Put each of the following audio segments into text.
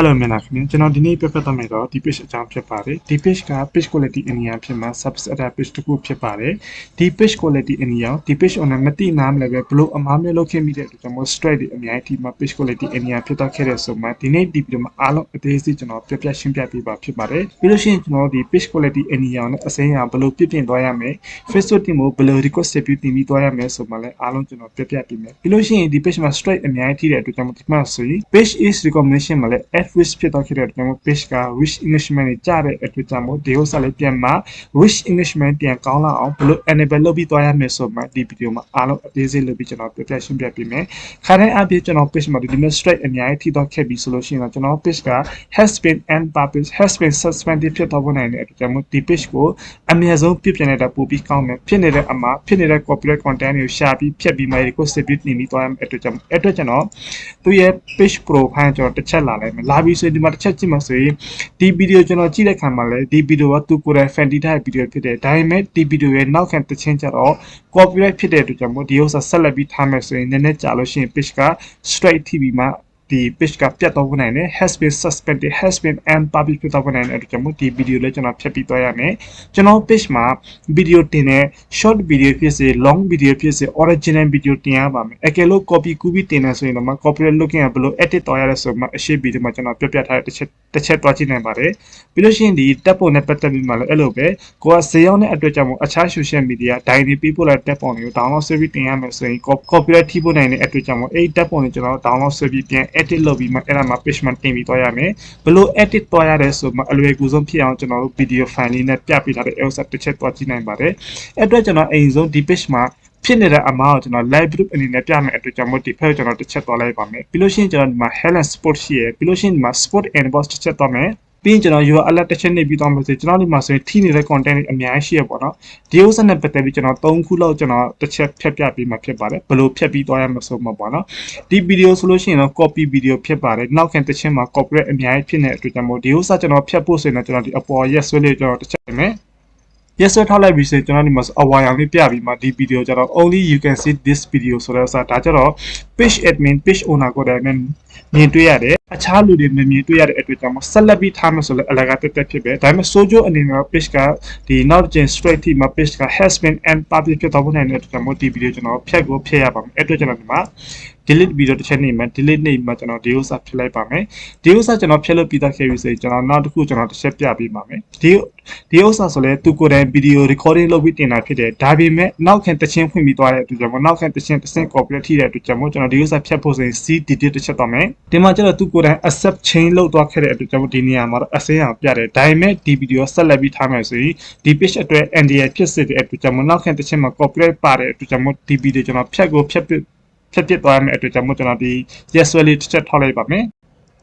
Hello မင်္ဂလာခင်ဗျာကျွန်တော်ဒီနေ့ပြပြသွားမယ်တော့ဒီ page အကြောင်းဖြစ်ပါတယ်ဒီ page က page quality အနည်းဖြစ်မှာ subset page တစ်ခုဖြစ်ပါတယ်ဒီ page quality အနည်းဒီ page owner မသိနားမလဲပဲဘလို့အမားမျိုးလုပ်ခဲ့မိတဲ့အတွက်ကျွန်တော် strike တွေအများကြီးဒီမှာ page quality အနည်းဖြစ်တော့ခဲ့တဲ့ဆိုမှဒီနေ့ဒီ video မှာအားလုံးအသေးစိတ်ကျွန်တော်ပြပြရှင်းပြပေးပါဖြစ်ပါတယ်ပြီးလို့ရှိရင်ကျွန်တော်ဒီ page quality အနည်းနဲ့အစိမ်းအောင်ဘလို့ပြည့်ပြင်သွားရမယ် Facebook team ကိုဘလို့ request ဆက်ပြီးတင်ပြီးသွားရမယ်ဆိုမှလည်းအားလုံးကျွန်တော်ပြပြပေးမယ်ပြီးလို့ရှိရင်ဒီ page မှာ strike အများကြီးထိတဲ့အတွက်ကျွန်တော်ဒီမှာဆိုရင် page is recommendation မှာလည်း at wish ဖြစ်တော့ခဲ့တဲ့အတွက်ကျွန်တော် page က wish englishman တွေကြားတဲ့အတွက်ကြောင့်မို့ဒီဥစ္စာလေးပြန်မှာ wish englishman ပြန်ကောင်းလာအောင်ဘလို့ enable လုပ်ပြီးသွားရမယ်ဆိုမှဒီ video မှာအားလုံးအသေးစိတ်လုပ်ပြီးကျွန်တော်ပြပြရှင်းပြပေးမယ်ခါတိုင်းအပြည့်ကျွန်တော် page မှာဒီ limit strike အများကြီးထိတော့ခဲ့ပြီဆိုလို့ရှိရင်တော့ကျွန်တော် page က has been and purpose has been suspended ဖြစ်တော့နိုင်တဲ့အတွက်ကြောင့်မို့ဒီ page ကိုအများဆုံးပြပြနေတာပို့ပြီးကောင်းမယ်ဖြစ်နေတဲ့အမှာဖြစ်နေတဲ့ copyright content တွေကိုရှာပြီးဖြတ်ပြီးမှ request ပြီးတင်ပြီးသွားရမယ်အတွက်ကြောင့်အဲ့အတွက်ကျွန်တော်သူရဲ့ page profile ကျွန်တော်တစ်ချက်လာလိုက်မယ်လာပြီးဆိုရင်ဒီမှာတစ်ချက်ကြည့်မှဆိုရင်ဒီ video ကျွန်တော်ကြည့်တဲ့ခါမှာလည်းဒီ video ကသူကိုယ်တိုင် fan တီးထားတဲ့ video ဖြစ်တယ်ဒါပေမဲ့ဒီ video ရဲ့နောက်ခံတခြင်းကြတော့ copyright ဖြစ်တဲ့အတွက်ကြောင့်မို့ဒီဥစ္စာဆက်လက်ပြီးထားမယ်ဆိုရင်နည်းနည်းကြာလို့ရှိရင် page က straight TV မှာ ဒီ page ကပြတ်တော့နိုင်တယ် has been suspended has been unpublished ဖြစ်တော့နိုင်တဲ့အတွက်ကြောင့်မို့ဒီ video လေးကျွန်တော်ဖြတ်ပြီးသွားရမယ်ကျွန်တော် page မှာ video တင်တဲ့ short video ဖြစ်စေ long video ဖြစ်စေ original video တင်ရပါမယ်အကယ်လို့ copy ကူးပြီးတင်နေဆိုရင်တော့ copyright looking ကဘယ်လို edit တော့ရလဲဆိုမှအရှိ video မှာကျွန်တော်ပြပြထားတဲ့တစ်ချက်တစ်ချက်တွားကြည့်နိုင်ပါတယ်ပြီးလို့ရှိရင်ဒီတက်ပုံနဲ့ပတ်သက်ပြီးမှလည်းအဲ့လိုပဲကိုကဈေးရောက်တဲ့အတွက်ကြောင့်မို့အခြား social media ဒိုင်တွေပြီးပို့လာတက်ပုံတွေကို download ဆွဲပြီးတင်ရမယ်ဆိုရင် copyright ထိဖို့နိုင်တဲ့အတွက်ကြောင့်မို့အဲ့ဒီတက်ပုံတွေကျွန်တော် download ဆွဲပြီးပြန် edit လုပ်ပြီးမှအဲ့ဒါမှာ page မှာတင်ပြီးသွားရမယ်ဘယ်လို edit သွားရလဲဆိုမှအလွယ်ကူဆုံးဖြစ်အောင်ကျွန်တော်တို့ video file လေးနဲ့ပြပေးထားတဲ့ ELSA တစ်ချက်တွားကြည့်နိုင်ပါတယ်အဲ့အတွက်ကျွန်တော်အိမ်ဆုံးဒီ page မှာဖြစ်နေတဲ့အမားကိုကျွန်တော် live group အနေနဲ့ပြမယ်အတွက်ကြောင့်မို့ဒီဖက်ကျွန်တော်တစ်ချက်သွားလိုက်ပါမယ်ပြီးလို့ရှိရင်ကျွန်တော်ဒီမှာ Helen Sport ရှိရယ်ပြီးလို့ရှိရင်ဒီမှာ Sport and Boss တစ်ချက်သွားမယ် ပြီးရင်ကျွန်တော် URL alert တစ်ချက်နေပြီးတော့မယ်ဆိုကျွန်တော်ဒီမှာဆိုရင်ထိနေတဲ့ content တွေအများကြီးရှိရပေါ့နော်ဒီဥစ္စာနဲ့ပတ်သက်ပြီးကျွန်တော်၃ခုလောက်ကျွန်တော်တစ်ချက်ဖြတ်ပြပေးမှာဖြစ်ပါတယ်ဘယ်လိုဖြတ်ပြီးသွားရမဆိုမှာပေါ့နော်ဒီ video ဆိုလို့ရှိရင်တော့ copy video ဖြစ်ပါတယ်နောက်ခံတစ်ချက်မှာ copyright အများကြီးဖြစ်နေတဲ့အတွက်ကြောင့်မို့ဒီဥစ္စာကျွန်တော်ဖြတ်ဖို့ဆိုရင်တော့ကျွန်တော်ဒီအပေါ် yes ဆွဲလေးကျွန်တော်တစ်ချက်မယ် yes ဆွဲထားလိုက်ပြီဆိုရင်ကျွန်တော်ဒီမှာအဝါရောင်လေးပြပြီးမှဒီ video ကျတော့ only you can see this video ဆိုတော့စာဒါကြတော့ page admin page owner ကိုလည်းမြင်တွေ့ရတယ် အခြားလူတွေမမြင်တွေ့ရတဲ့အတွက်ကြောင့်ဆက်လက်ပြီးထားမှဆိုလည်းအလကားတက်တက်ဖြစ်ပဲဒါပေမဲ့ sojo အနေနဲ့ page ကဒီ not just straight ที่မှာ page က has been and public ဖြစ်တော့နိုင်တဲ့အတွက်ကြောင့်ဒီ video ကျွန်တော်ဖြတ်ကိုဖြတ်ရပါမယ်အဲ့အတွက်ကျွန်တော်ဒီမှာ delete video တစ်ချက်နေမှာ delete နေမှာကျွန်တော်ဒီဥစ္စာဖြတ်လိုက်ပါမယ်ဒီဥစ္စာကျွန်တော်ဖြတ်လို့ပြီးသားခဲ့ပြီဆိုရင်ကျွန်တော်နောက်တစ်ခုကျွန်တော်တစ်ချက်ပြပေးပါမယ်ဒီဒီဥစ္စာဆိုလဲသူကိုယ်တိုင် video recording လုပ်ပြီးတင်တာဖြစ်တယ်ဒါပေမဲ့နောက်ခံတခြင်းဖွင့်ပြီးသွားတဲ့အတွက်ကြောင့်နောက်ခံတခြင်းတစ်ဆင့် copy ထိတဲ့အတွက်ကြောင့်ကျွန်တော်ဒီဥစ္စာဖြတ်ဖို့ဆိုရင် C delete တစ်ချက်တော့မယ်ဒီမှာကျတော့သူကိုယ်တိုင် accept change လုပ်သွားခဲ့တဲ့အတွက်ကြောင့်ဒီနေရာမှာတော့အစင်းအောင်ပြတယ်ဒါပေမဲ့ဒီ video ဆက်လက်ပြီးထားမယ်ဆိုရင်ဒီ page အတွက် NDA ဖြစ်စေတဲ့အတွက်ကြောင့်နောက်ခံတခြင်းမှာ copyright ပါတဲ့အတွက်ကြောင့်ဒီ video ကျွန်တော်ဖြတ်ကိုဖြတ် ဖြတ်ပစ်သွားမယ့်အတွက်ကြောင့်မို့ကျွန်တော်ဒီ yes ဆွဲလေးတစ်ချက်ထောက်လိုက်ပါမယ်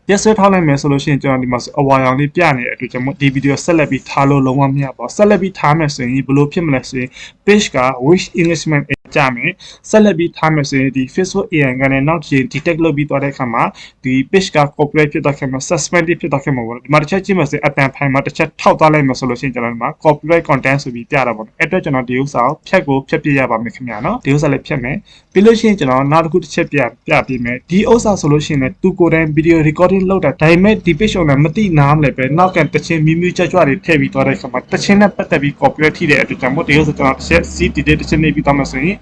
yes ဆွဲထောက်လိုက်မယ်ဆိုလို့ရှိရင်ကျွန်တော်ဒီမှာအဝါရောင်လေးပြနေတဲ့အတွက်ကြောင့်မို့ဒီ video ဆက်လက်ပြီးထားလို့လုံးဝမရပါဘူးဆက်လက်ပြီးထားမယ်ဆိုရင်ဘယ်လိုဖြစ်မလဲဆိုရင် page က wish englishman ကြမယ်ဆက်လက်ပြီးထားမယ်ဆိုရင်ဒီ Facebook AI ကနေနောက်တစ်ချိန် detect လုပ်ပြီးသွားတဲ့အခါမှာဒီ page က copyright ဖြစ်သွားခဲ့မှာ suspended ဖြစ်သွားခဲ့မှာပေါ့ဒီမှာတစ်ချက်ကြည့်မယ်ဆိုရင်အတန်ဖိုင်မှာတစ်ချက်ထောက်သွားလိုက်မယ်ဆိုလို့ရှိရင်ကျွန်တော်ဒီမှာ copyright content ဆိုပြီးပြတာပေါ့အဲ့အတွက်ကျွန်တော်ဒီဥစ္စာကိုဖြတ်ကိုဖြတ်ပြရပါမယ်ခင်ဗျာနော်ဒီဥစ္စာလေးဖြတ်မယ်ပြီးလို့ရှိရင်ကျွန်တော်နောက်တစ်ခုတစ်ချက်ပြပြပေးမယ်ဒီဥစ္စာဆိုလို့ရှိရင်လည်းသူကိုယ်တိုင် video recording လုပ်တာဒါပေမဲ့ဒီ page owner မသိနားမလဲပဲနောက်ကန်တချင်းမြူးမြူးကြွကြွတွေထည့်ပြီးသွားတဲ့အခါမှာတချင်းနဲ့ပတ်သက်ပြီး copyright ထိတဲ့အတွက်ကြောင့်မို့ဒီဥစ္စာကျွန်တော်တစ်ချက် C delete တစ်ချက်နေပြီးသွားမယ်ဆိုရင်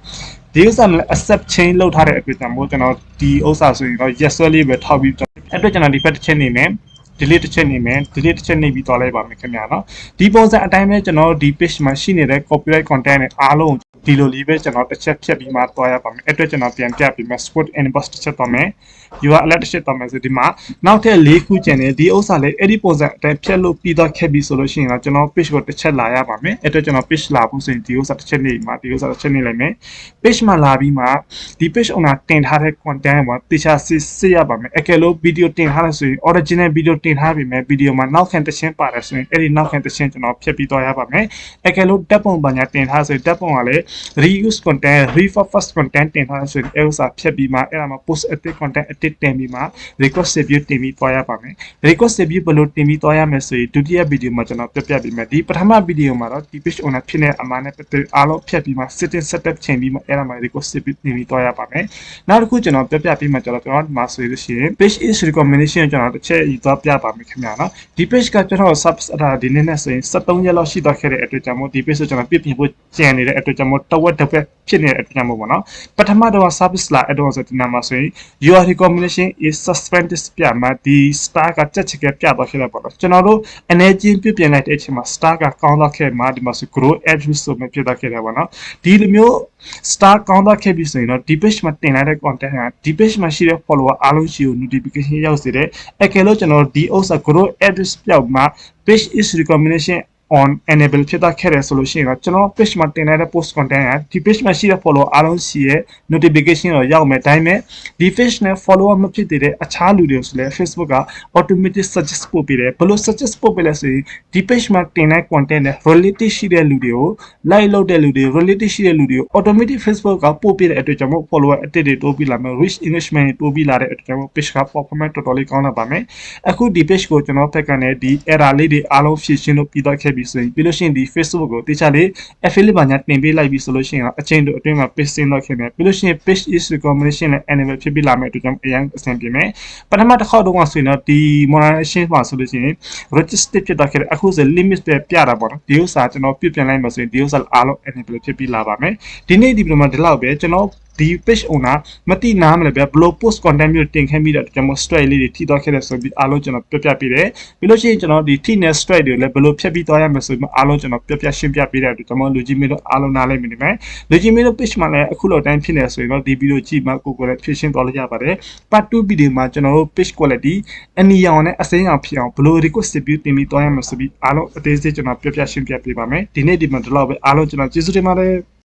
ဒီဥစ္စာလည်း accept change လုပ်ထားတဲ့အတွက်ကြောင့်မို့ကျွန်တော်ဒီဥစ္စာဆိုရင်တော့ yes ဆွဲလေးပဲထောက်ပြီးအဲ့အတွက်ကျွန်တော်ဒီဘက်တစ်ချက်နေမယ် delete တစ်ချက်နေမယ် delete တစ်ချက်နေပြီးသွားလိုက်ပါမယ်ခင်ဗျာနော်ဒီပုံစံအတိုင်းပဲကျွန်တော်ဒီ page မှာရှိနေတဲ့ copyright content တွေအားလုံး ဒီလိုလေးပဲကျွန်တော်တစ်ချက်ဖြတ်ပြီးမှသွားရပါမယ်အဲ့အတွက်ကျွန်တော်ပြန်ပြပြီးမှ sport inbox တစ်ချက်သွားမယ် URL တစ်ချက်သွားမယ်ဆိုဒီမှာနောက်ထပ်၄ခုကျန်တယ်ဒီဥစ္စာလေးအဲ့ဒီပုံစံအတိုင်းဖြတ်လို့ပြီးတော့ခဲ့ပြီးဆိုလို့ရှိရင်တော့ကျွန်တော် page ကိုတစ်ချက်လာရပါမယ်အဲ့အတွက်ကျွန်တော် page လာဖို့ဆိုရင်ဒီဥစ္စာတစ်ချက်နေမှာဒီဥစ္စာတစ်ချက်နေလိုက်မယ် page မှာလာပြီးမှဒီ page owner တင်ထားတဲ့ content ကိုတေချာစစ်စစ်ရပါမယ်အကယ်လို့ video တင်ထားလို့ဆိုရင် original video တင်ထားပြီမဲ့ video မှာနောက်ခံတစ်ချင်းပါတယ်ဆိုရင်အဲ့ဒီနောက်ခံတစ်ချင်းကျွန်တော်ဖြတ်ပြီးတော့ရပါမယ်အကယ်လို့တက်ပုံပညာတင်ထားဆိုရင်တက်ပုံကလည်း reuse content repurpose content တင်ထားဆိုရင်အဲဥစ္စာဖြတ်ပြီးမှအဲ့ဒါမှာ post edit content edit တင်ပြီးမှ request review တင်ပြီးသွားရပါမယ် request review ဘယ်လိုတင်ပြီးသွားရမလဲဆိုရင်ဒုတိယဗီဒီယိုမှာကျွန်တော်ပြပြပေးမယ်ဒီပထမဗီဒီယိုမှာတော့ဒီ page owner ဖြစ်နေအမှန်နဲ့ပတ်သက်အားလုံးဖြတ်ပြီးမှ setting setup ချိန်ပြီးမှအဲ့ဒါမှာ request review တင်ပြီးသွားရပါမယ်နောက်တစ်ခုကျွန်တော်ပြပြပေးမှကျွန်တော်ကျွန်တော်ဒီမှာဆိုလို့ရှိရင် page is recommendation ကျွန်တော်တစ်ချက်ယူသွားပြပါမယ်ခင်ဗျာနော်ဒီ page ကကျွန်တော် subs အဲ့ဒါဒီနေ့နဲ့ဆိုရင်73ရက်လောက်ရှိသွားခဲ့တဲ့အတွက်ကြောင့်မို့ဒီ page ကိုကျွန်တော်ပြပြင်ဖို့ကြံနေတဲ့အတွက်ကြောင့်မို့တဝက်တစ်ဝက်ဖြစ်နေတဲ့အတွက်ကြောင့်မို့ပေါ့နော်ပထမတော့ service လာအဲ့တော့ဆိုဒီနာမှာဆိုရင် your recommendation is suspended ပြမှာဒီ star ကတက်ချက်ကပြသွားခဲ့တယ်ပေါ့နော်ကျွန်တော်တို့အနေချင်းပြပြင်လိုက်တဲ့အချိန်မှာ star ကကောင်းသွားခဲ့မှာဒီမှာဆို grow address ဆိုမှပြသွားခဲ့တယ်ပေါ့နော်ဒီလိုမျိုး star ကောင်းသွားခဲ့ပြီဆိုရင်တော့ဒီ page မှာတင်လိုက်တဲ့ content ကဒီ page မှာရှိတဲ့ follower အားလုံးရှိကို notification ရောက်စေတယ်အကယ်လို့ကျွန်တော်ဒီဥစ္စာ grow address ပြောက်မှာ page is recommendation on enable ဖြစ်သွားခဲ့တယ်ဆိုလို့ရှိရင်တော့ကျွန်တော် page မှာတင်လိုက်တဲ့ post content ကဒီ page မှာရှိတဲ့ follower အားလုံးရှိရဲ့ notification တော့ရောက်မယ်ဒါပေမဲ့ဒီ page နဲ့ follower မဖြစ်သေးတဲ့အခြားလူတွေဆိုလဲ Facebook က automatic suggest ပို့ပေးတယ်ဘယ်လို suggest ပို့ပေးလဲဆိုရင်ဒီ page မှာတင်တဲ့ content နဲ့ related ရှိတဲ့လူတွေကို like လုပ်တဲ့လူတွေ related ရှိတဲ့လူတွေကို automatic Facebook ကပို့ပေးတဲ့အတွက်ကြောင့်မို့ follower အတစ်တွေတိုးပြီးလာမယ် reach engagement တွေတိုးပြီးလာတဲ့အတွက်ကြောင့်မို့ page က performance တော်တော်လေးကောင်းလာပါမယ်အခုဒီ page ကိုကျွန်တော်ဖက်ကနေဒီ error လေးတွေအားလုံးဖြည့်ရှင်းလို့ပြီးတော့ခဲ့ပြီဆိုရင်ပြီးလို့ရှိရင်ဒီ Facebook ကိုတေချာလေး affiliate ဘာညာတင်ပေးလိုက်ပြီဆိုလို့ရှိရင်တော့အချိန်တို့အတွင်းမှာ page ဆင်းတော့ခဲ့မယ်ပြီးလို့ရှိရင် page is recommendation နဲ့ enable ဖြစ်ပြီးလာမယ်အတွက်ကြောင့်အရင်အဆင်ပြေမယ်ပထမတစ်ခေါက်တော့ဆိုရင်တော့ဒီ monetization မှာဆိုလို့ရှိရင် register ဖြစ်တော့ခဲ့တယ်အခုဆို limit ပဲပြတာပေါ့နော်ဒီဥစ္စာကျွန်တော်ပြပြန်လိုက်မှာဆိုရင်ဒီဥစ္စာအားလုံး enable ဖြစ်ပြီးလာပါမယ်ဒီနေ့ဒီဗီဒီယိုမှာဒီလောက်ပဲကျွန်တော်ဒီ page owner မတိနားမလဲဗျ blog post content မျိုးတင်ခဲ့ပြီးတော့ကျွန်တော် strike လေးတွေထိတော့ခဲ့တယ်ဆိုပြီးအားလုံးကျွန်တော်ပြပြပေးတယ်ပြီးလို့ရှိရင်ကျွန်တော်ဒီထိနဲ့ strike တွေလည်းဘယ်လိုဖြတ်ပြီးသွားရမလဲဆိုပြီးအားလုံးကျွန်တော်ပြပြရှင်းပြပေးတဲ့အတွက်ကျွန်တော်လူကြီးမင်းတို့အားလုံးနားလည်မိနေမယ်လူကြီးမင်းတို့ page မှာလည်းအခုလောက်တိုင်းဖြစ်နေဆိုရင်တော့ဒီဗီဒီယိုကြည့်မှကိုကိုလည်းဖြည့်ရှင်းသွားလို့ရပါတယ် part 2ဗီဒီယိုမှာကျွန်တော်တို့ page quality အနီရောင်နဲ့အစိမ်းရောင်ဖြစ်အောင်ဘယ်လို request ပြီးတင်ပြီးသွားရမလဲဆိုပြီးအားလုံးအသေးစိတ်ကျွန်တော်ပြပြရှင်းပြပေးပါမယ်ဒီနေ့ဒီမှာဒီလောက်ပဲအားလုံးကျွန်တော်ကျေးဇူးတင်ပါတယ်